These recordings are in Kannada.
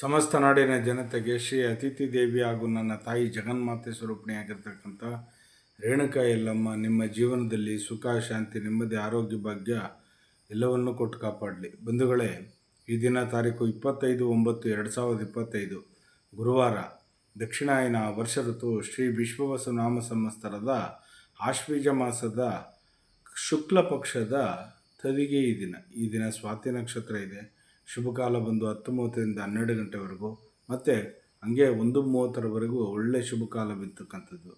ಸಮಸ್ತ ನಾಡಿನ ಜನತೆಗೆ ಶ್ರೀ ಅತಿಥಿ ದೇವಿ ಹಾಗೂ ನನ್ನ ತಾಯಿ ಜಗನ್ಮಾತೆ ಸ್ವರೂಪಿಣಿಯಾಗಿರ್ತಕ್ಕಂಥ ರೇಣುಕಾ ಎಲ್ಲಮ್ಮ, ನಿಮ್ಮ ಜೀವನದಲ್ಲಿ ಸುಖ, ಶಾಂತಿ, ನೆಮ್ಮದಿ, ಆರೋಗ್ಯ, ಭಾಗ್ಯ ಎಲ್ಲವನ್ನೂ ಕೊಟ್ಟು ಕಾಪಾಡಲಿ. ಬಂಧುಗಳೇ, ಈ ದಿನ ತಾರೀಕು ಇಪ್ಪತ್ತೈದು ಒಂಬತ್ತು ಎರಡು ಸಾವಿರದ ಇಪ್ಪತ್ತೈದು, ಗುರುವಾರ ದಕ್ಷಿಣಾಯನ ವರ್ಷ ಋತು ಶ್ರೀ ವಿಶ್ವವಸು ನಾಮ ಸಂವತ್ಸರದ ಆಶ್ವೀಜ ಮಾಸದ ಶುಕ್ಲ ಪಕ್ಷದ ತದಿಗೆ ಈ ದಿನ. ಈ ದಿನ ಸ್ವಾತಿ ನಕ್ಷತ್ರ ಇದೆ. ಶುಭ ಕಾಲ ಬಂದು ಹತ್ತು ಮೂವತ್ತರಿಂದ ಹನ್ನೆರಡು ಗಂಟೆವರೆಗೂ. ಮತ್ತು ಹಂಗೆ ಒಂದು ಮೂವತ್ತರವರೆಗೂ ಒಳ್ಳೆಯ ಶುಭಕಾಲ ಬಿತ್ತಕ್ಕಂಥದ್ದು.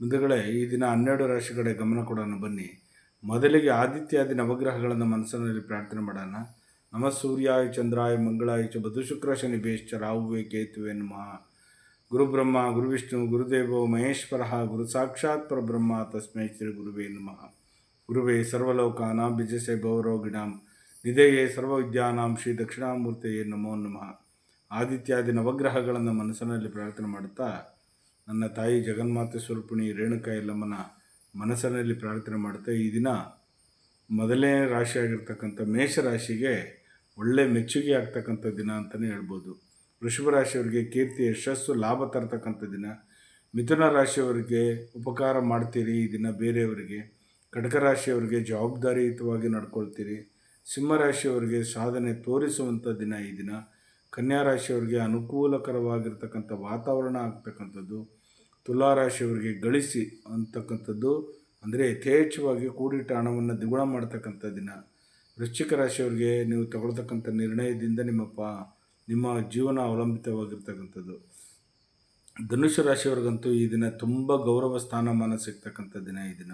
ಮುಂದುಗಡೆ ಈ ದಿನ ಹನ್ನೆರಡು ರಾಶಿ ಕಡೆ ಗಮನ ಕೊಡೋಣ ಬನ್ನಿ. ಮೊದಲಿಗೆ ಆದಿತ್ಯಾದಿ ನವಗ್ರಹಗಳನ್ನು ಮನಸ್ಸಿನಲ್ಲಿ ಪ್ರಾರ್ಥನೆ ಮಾಡೋಣ. ನಮ ಸೂರ್ಯಾಯ, ಚಂದ್ರಾಯ, ಮಂಗಳಾಯ, ಚ ಬದು ಶುಕ್ರ, ಶನಿ, ಬೇಶ್ಚ, ರಾಹುವೆ ಕೇತುವೆ ನಮಃ ಗುರುಬ್ರಹ್ಮ ಗುರುವಿಷ್ಣು ಗುರು ವಿಷ್ಣು ಗುರುದೇವೋ ಮಹೇಶ್ವರ, ಗುರು ಸಾಕ್ಷಾತ್ ಪರಬ್ರಹ್ಮ, ತಸ್ಮೈ ಶ್ರೀ ಗುರುವೇ ನಮಃ. ಗುರುವೇ, ಸರ್ವಲೋಕಾನಾಂ, ಬಿಜಸೆ, ಭವರೋಗಿಣಾಂ. ನಿಧೆಯೇ ಸರ್ವವಿದ್ಯಾನಾಂ ಶ್ರೀ ದಕ್ಷಿಣಾಮೂರ್ತಿಯೇ ನಮೋ ನಮಃ. ಆದಿತ್ಯಾದಿ ನವಗ್ರಹಗಳನ್ನು ಮನಸ್ಸಿನಲ್ಲಿ ಪ್ರಾರ್ಥನೆ ಮಾಡುತ್ತಾ ನನ್ನ ತಾಯಿ ಜಗನ್ಮಾತೆ ಸ್ವರೂಪಿಣಿ ರೇಣುಕಾ ಎಲ್ಲಮ್ಮನ ಮನಸ್ಸಿನಲ್ಲಿ ಪ್ರಾರ್ಥನೆ ಮಾಡುತ್ತಾ ಈ ದಿನ ಮೊದಲನೇ ರಾಶಿಯಾಗಿರ್ತಕ್ಕಂಥ ಮೇಷರಾಶಿಗೆ ಒಳ್ಳೆ ಮೆಚ್ಚುಗೆ ಆಗ್ತಕ್ಕಂಥ ದಿನ ಅಂತಲೇ ಹೇಳ್ಬೋದು. ವೃಷಭ ರಾಶಿಯವರಿಗೆ ಕೀರ್ತಿ ಯಶಸ್ಸು, ಲಾಭ ತರತಕ್ಕಂಥ ದಿನ. ಮಿಥುನ ರಾಶಿಯವರಿಗೆ ಉಪಕಾರ ಮಾಡ್ತೀರಿ ಈ ದಿನ ಬೇರೆಯವರಿಗೆ. ಕಟಕ ರಾಶಿಯವರಿಗೆ ಜವಾಬ್ದಾರಿಯುತವಾಗಿ ನಡ್ಕೊಳ್ತೀರಿ. ಸಿಂಹ ರಾಶಿಯವರಿಗೆ ಸಾಧನೆ ತೋರಿಸುವಂಥ ದಿನ ಈ ದಿನ. ಕನ್ಯಾ ರಾಶಿಯವರಿಗೆ ಅನುಕೂಲಕರವಾಗಿರ್ತಕ್ಕಂಥ ವಾತಾವರಣ ಆಗ್ತಕ್ಕಂಥದ್ದು. ತುಲಾ ರಾಶಿಯವರಿಗೆ ಗಳಿಸಿ ಅಂತಕ್ಕಂಥದ್ದು. ಅಂದರೆ ಯಥೇಚ್ಛವಾಗಿ ಕೂಡಿಟ್ಟ ಹಣವನ್ನು ದ್ವಿಗುಣ ಮಾಡ್ತಕ್ಕಂಥ ದಿನ. ವೃಶ್ಚಿಕ ರಾಶಿಯವರಿಗೆ ನೀವು ತಗೊಳ್ತಕ್ಕಂಥ ನಿರ್ಣಯದಿಂದ ನಿಮ್ಮ ಪ ನಿಮ್ಮ ಜೀವನ ಅವಲಂಬಿತವಾಗಿರ್ತಕ್ಕಂಥದ್ದು. ಧನುಷು ರಾಶಿಯವ್ರಿಗಂತೂ ಈ ದಿನ ತುಂಬ ಗೌರವ ಸ್ಥಾನಮಾನ ಸಿಗ್ತಕ್ಕಂಥ ದಿನ ಈ ದಿನ.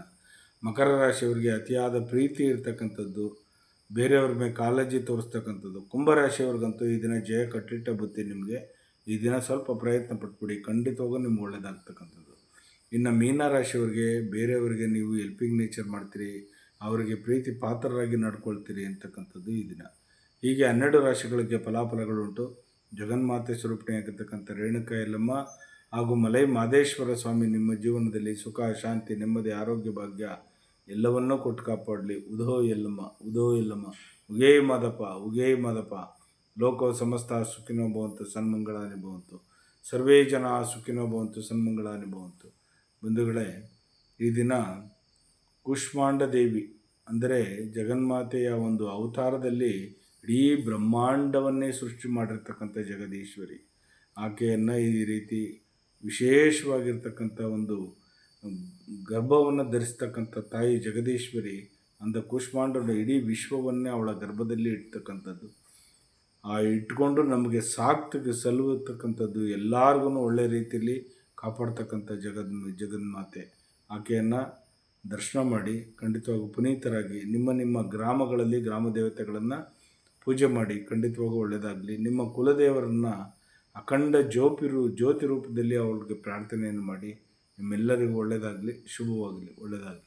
ಮಕರ ರಾಶಿಯವರಿಗೆ ಅತಿಯಾದ ಪ್ರೀತಿ ಇರ್ತಕ್ಕಂಥದ್ದು. ಬೇರೆಯವ್ರ ಮೇಲೆ ಕಾಳಜಿ ತೋರಿಸ್ತಕ್ಕಂಥದ್ದು. ಕುಂಭರಾಶಿಯವ್ರಿಗಂತೂ ಈ ದಿನ ಜಯ ಕಟ್ಟಿಟ್ಟ ಬುತ್ತಿ ನಿಮಗೆ. ಈ ದಿನ ಸ್ವಲ್ಪ ಪ್ರಯತ್ನ ಪಟ್ಬಿಡಿ. ಖಂಡಿತವಾಗೂ ನಿಮ್ಗೆ ಒಳ್ಳೆಯದಾಗ್ತಕ್ಕಂಥದ್ದು ಇನ್ನು ಮೀನರಾಶಿಯವ್ರಿಗೆ, ಬೇರೆಯವರಿಗೆ ನೀವು ಎಲ್ಪಿಂಗ್ ನೇಚರ್ ಮಾಡ್ತೀರಿ. ಅವರಿಗೆ ಪ್ರೀತಿ ಪಾತ್ರರಾಗಿ ನಡ್ಕೊಳ್ತೀರಿ ಅಂತಕ್ಕಂಥದ್ದು ಈ ದಿನ. ಹೀಗೆ ಹನ್ನೆರಡು ರಾಶಿಗಳಿಗೆ ಫಲಾಫಲಗಳುಂಟು ಜಗನ್ಮಾತೆ ಸ್ವರೂಪಣೆಯಾಗಿರ್ತಕ್ಕಂಥ ರೇಣುಕ ಯಲ್ಲಮ್ಮ ಹಾಗೂ ಮಲೈ ಮಾದೇಶ್ವರ ಸ್ವಾಮಿ ನಿಮ್ಮ ಜೀವನದಲ್ಲಿ ಸುಖ, ಶಾಂತಿ, ನೆಮ್ಮದಿ, ಆರೋಗ್ಯ, ಭಾಗ್ಯ ಎಲ್ಲವನ್ನೂ ಕೊಟ್ಟು ಕಾಪಾಡಲಿ. ಉದೋ ಎಲ್ಲಮ್ಮ ಉದೋ ಎಲ್ಲಮ್ಮ. ಉಗೇ ಮಾದಪ್ಪ ಉಗೇ ಮಾದಪ್ಪ. ಲೋಕೋ ಸಮಸ್ತ ಸುಖಿನೋ ಭವಂತು, ಸನ್ಮಂಗಳಾನಿ ಭವಂತು. ಸರ್ವೇ ಜನ ಸುಖಿನೋ ಭವಂತು, ಸನ್ಮಂಗಳಾನಿ ಭವಂತು. ಬಂಧುಗಳೇ, ಈ ದಿನ ಕುಷ್ಮಾಂಡ ದೇವಿ, ಅಂದರೆ ಜಗನ್ಮಾತೆಯ ಒಂದು ಅವತಾರದಲ್ಲಿ ಇಡೀ ಬ್ರಹ್ಮಾಂಡವನ್ನೇ ಸೃಷ್ಟಿ ಮಾಡಿರ್ತಕ್ಕಂಥ ಜಗದೀಶ್ವರಿ. ಆಕೆಯನ್ನು ಈ ರೀತಿ ವಿಶೇಷವಾಗಿರ್ತಕ್ಕಂಥ ಒಂದು ಗರ್ಭವನ್ನು ಧರಿಸ್ತಕ್ಕಂಥ ತಾಯಿ ಜಗದೀಶ್ವರಿ ಅಂದ ಕೂಷ್ಮಾಂಡನ ಇಡೀ ವಿಶ್ವವನ್ನೇ ಅವಳ ಗರ್ಭದಲ್ಲಿ ಇಡ್ತಕ್ಕಂಥದ್ದು. ಆ ಇಟ್ಕೊಂಡು ನಮಗೆ ಸಾಕ್ತಕ್ಕೆ ಸಲ್ಲುವತಕ್ಕಂಥದ್ದು ಎಲ್ಲರಿಗೂ ಒಳ್ಳೆ ರೀತಿಯಲ್ಲಿ ಕಾಪಾಡ್ತಕ್ಕಂಥ ಜಗದ್, ಜಗನ್ಮಾತೆ. ಆಕೆಯನ್ನು ದರ್ಶನ ಮಾಡಿ ಖಂಡಿತವಾಗೂ ಪುನೀತರಾಗಿ ನಿಮ್ಮ ನಿಮ್ಮ ಗ್ರಾಮಗಳಲ್ಲಿ ಗ್ರಾಮ ದೇವತೆಗಳನ್ನು ಪೂಜೆ ಮಾಡಿ ಖಂಡಿತವಾಗೂ ಒಳ್ಳೆಯದಾಗಲಿ ನಿಮ್ಮ ಕುಲದೇವರನ್ನು ಅಖಂಡ ಜ್ಯೋತಿರು, ಜ್ಯೋತಿ ರೂಪದಲ್ಲಿ ಅವಳಿಗೆ ಪ್ರಾರ್ಥನೆಯನ್ನು ಮಾಡಿ ನಿಮ್ಮೆಲ್ಲರಿಗೂ ಒಳ್ಳೆಯದಾಗಲಿ ಶುಭವಾಗಲಿ ಒಳ್ಳೆಯದಾಗಲಿ